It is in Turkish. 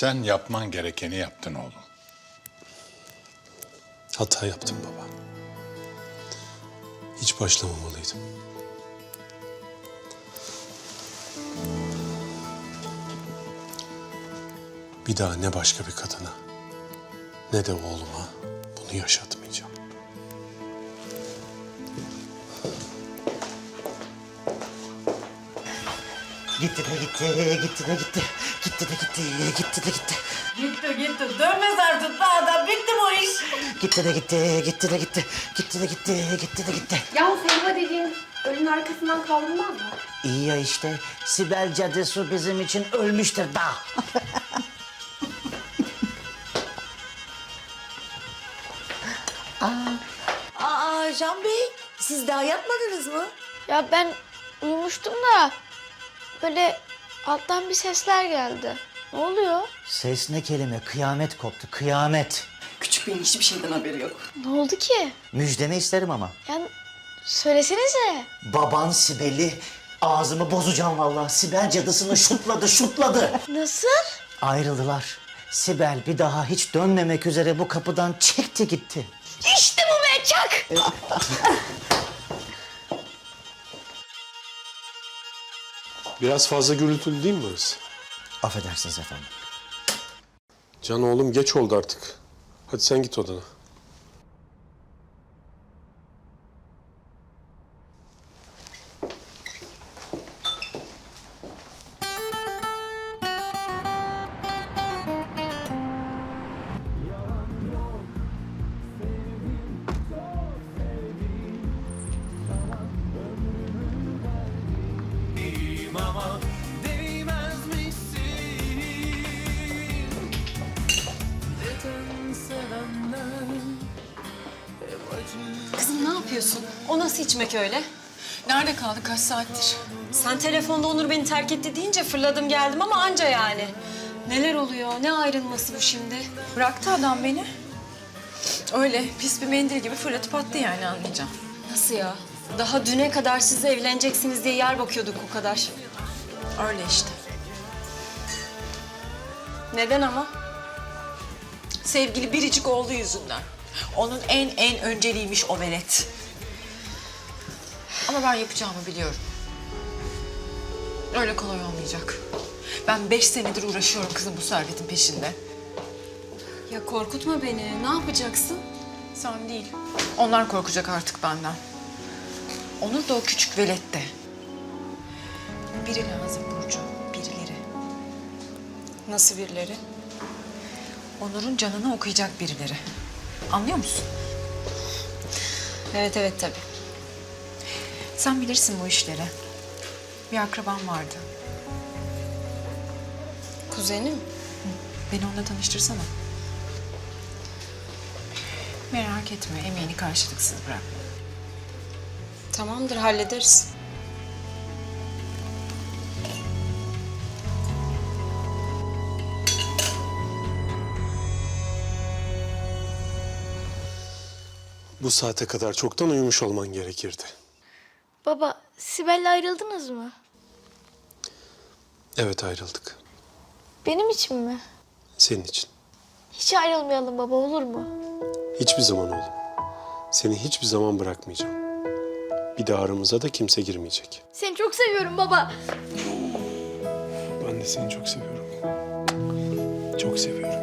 Sen yapman gerekeni yaptın oğlum. Hata yaptım baba. Hiç başlamamalıydım. Bir daha ne başka bir kadına ne de oğluma bunu yaşatmayacağım. Gitti de gitti, gitti de gitti. Gitti de gitti, gitti de gitti. Gitti gitti. Dönmez artık daha da. Bitti bu iş. Gitti de gitti, gitti de gitti. Gitti de gitti, gitti de gitti. Ya Selma dediğin ölünün arkasından kaldırmaz mı? İyi ya işte. Sibel cadısı bizim için ölmüştür da. Aa Can Bey, siz daha yatmadınız mı? Ya ben uyumuştum da böyle alttan bir sesler geldi. Ne oluyor? Ses ne kelime? Kıyamet koptu, kıyamet. Küçük Bey'in hiçbir şeyden haberi yok. Ne oldu ki? Müjdemi isterim ama. Yani söylesenize. Baban Sibel'i ağzımı bozacağım vallahi. Sibel cadısını şutladı, şutladı. Nasıl? Ayrıldılar. Sibel bir daha hiç dönmemek üzere bu kapıdan çekti gitti. İşte bu be çak. Biraz fazla gürültülü değil mi burası? Affedersiniz efendim. Can oğlum geç oldu artık. Hadi sen git odana. Yapıyorsun? O nasıl içmek öyle? Nerede kaldı kaç saattir? Sen telefonda Onur beni terk etti deyince fırladım geldim ama anca yani. Neler oluyor? Ne ayrılması bu şimdi? Bıraktı adam beni. Öyle pis bir mendil gibi fırlatıp attı yani anlayacağım. Nasıl ya? Daha düne kadar siz evleneceksiniz diye yer bakıyorduk o kadar. Öyle işte. Neden ama? Sevgili biricik oğlu yüzünden. Onun en en önceliğiymiş o velet. Ama ben yapacağımı biliyorum. Öyle kolay olmayacak. Ben beş senedir uğraşıyorum kızım bu servetin peşinde. Ya korkutma beni. Ne yapacaksın? Sen değil. Onlar korkacak artık benden. Onur da o küçük velet de. Biri lazım Burcu, birileri. Nasıl birileri? Onur'un canını okuyacak birileri. Anlıyor musun? Evet evet tabii. Sen bilirsin bu işleri. Bir akraban vardı. Kuzenim. Beni onunla tanıştırsana. Merak etme, emeğini karşılıksız bırakma. Tamamdır hallederiz. Bu saate kadar çoktan uyumuş olman gerekirdi. Baba Sibel'le ayrıldınız mı? Evet ayrıldık. Benim için mi? Senin için. Hiç ayrılmayalım baba olur mu? Hiçbir zaman oğlum. Seni hiçbir zaman bırakmayacağım. Bir daha aramıza da kimse girmeyecek. Seni çok seviyorum baba. Ben de seni çok seviyorum. Çok seviyorum.